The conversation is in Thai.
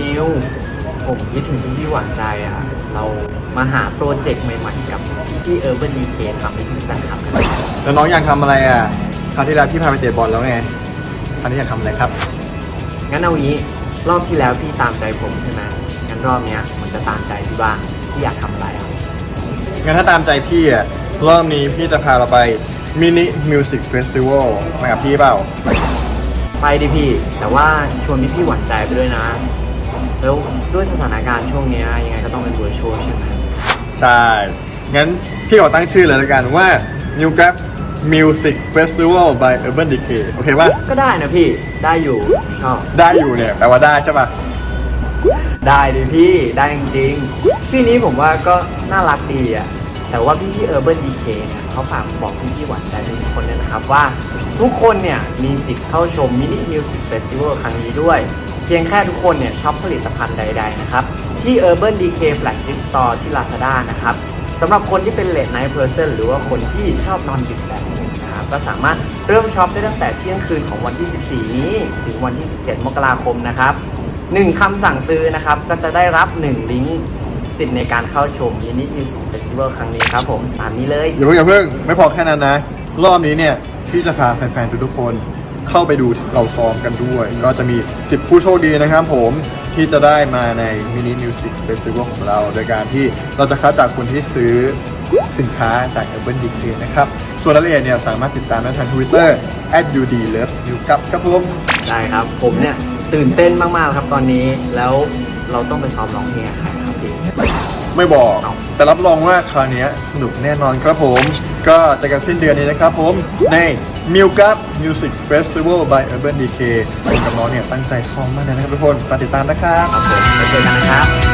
นิวผมคิดถึงพี่พี่หวานใจอะ เรามาหาโปรเจกต์ใหม่ๆกับพี่พี่เออร์เบิร์นดีเคทำให้พี่แฟนคลับกันแล้วน้องอยากทำอะไรอะ คราวที่แล้วพี่พาไปเตะบอลแล้วไง คราวนี้อยากทำอะไรครับ งั้นเอางี้รอบที่แล้วพี่ตามใจผมใช่ไหมงั้นรอบเนี้ยผมจะตามใจพี่บ้างพี่อยากทำอะไรอะงั้นถ้าตามใจพี่อะรอบนี้พี่จะพาเราไปมินิมิวสิกเฟสติวัลมากับพี่เปล่า ไปดิพี่ แต่ว่าชวนพี่พี่หวานใจไปด้วยนะ แล้วด้วยสถานการณ์ช่วงเนี้ยยังไงก็ต้องเป็น virtual ใช่ไหมใช่ งั้นพี่ขอตั้งชื่อเลยแล้วกันว่า New Grab Music Festival by Urban Decay โอเคป่ะก็ได้นะพี่ได้อยู่ชอบได้อยู่เนี่ยแปลว่าได้ใช่ป่ะได้ดิพี่ได้จริงๆชื่อนี้ผมว่าก็น่ารักดีอะ แต่ว่าพี่พี่เออร์เบิร์นดีเคเนี่ยเขาฝากบอกพี่พี่หวานใจทุกคนเนี่ยนะครับว่าทุกคนเนี่ยมีสิทธิ์เข้าชมมินิมิวสิกเฟสติวัลครั้งนี้ด้วย เพียงแค่ทุกคนเนี่ยช็อปผลิตภัณฑ์ใด ๆ นะครับ ที่ Urban DK Flagship Store ที่ Lazada นะครับสำหรับคนที่เป็น late night person หรือว่าคนที่ชอบนอนดึกแบบผมนะครับก็สามารถเริ่มช็อปได้ตั้งแต่เที่ยงคืนของวันที่ 14 นี้ ถึงวันที่ 17 มกราคมนะครับหนึ่งคำสั่งซื้อนะครับก็จะได้รับ 1 ลิงก์ สิทธิ์ในการเข้าชมมินิมิวสิกเฟสติวัลครั้งนี้ครับผมตามนี้เลยอย่าเพิ่งอย่าเพิ่งไม่พอแค่นั้นนะ รอบนี้เนี่ยพี่จะพาแฟนๆทุกๆคนเข้าไปดูเราซ้อมกันด้วย ก็จะมี 10 ผู้โชคดีนะครับผมที่จะได้มาในมินิมิวสิกเฟสติวัลของเรา โดยการที่เราจะคัดจากคนที่ซื้อสินค้าจาก Urban Decay นะครับ ส่วนรายละเอียดเนี่ยสามารถติดตามได้ทาง Twitter @udlovesyou ครับผมใช่ครับ ผมเนี่ยตื่นเต้นมาก ๆ ครับตอนนี้แล้วเราต้องไปซ้อมร้องเพลงกับใครครับพี่ ไม่บอก แต่รับรองว่าคราวนี้สนุกแน่นอนครับผม ก็จะกันสิ้นเดือนนี้นะครับผม ใน m i l k u p Music Festival by Urban Decay ผมกับน้องเนี่ยตั้งใจซ้อมมากเลยนะครับทุกคนติดตามนะครับครับผมไปเจอกันนะครับ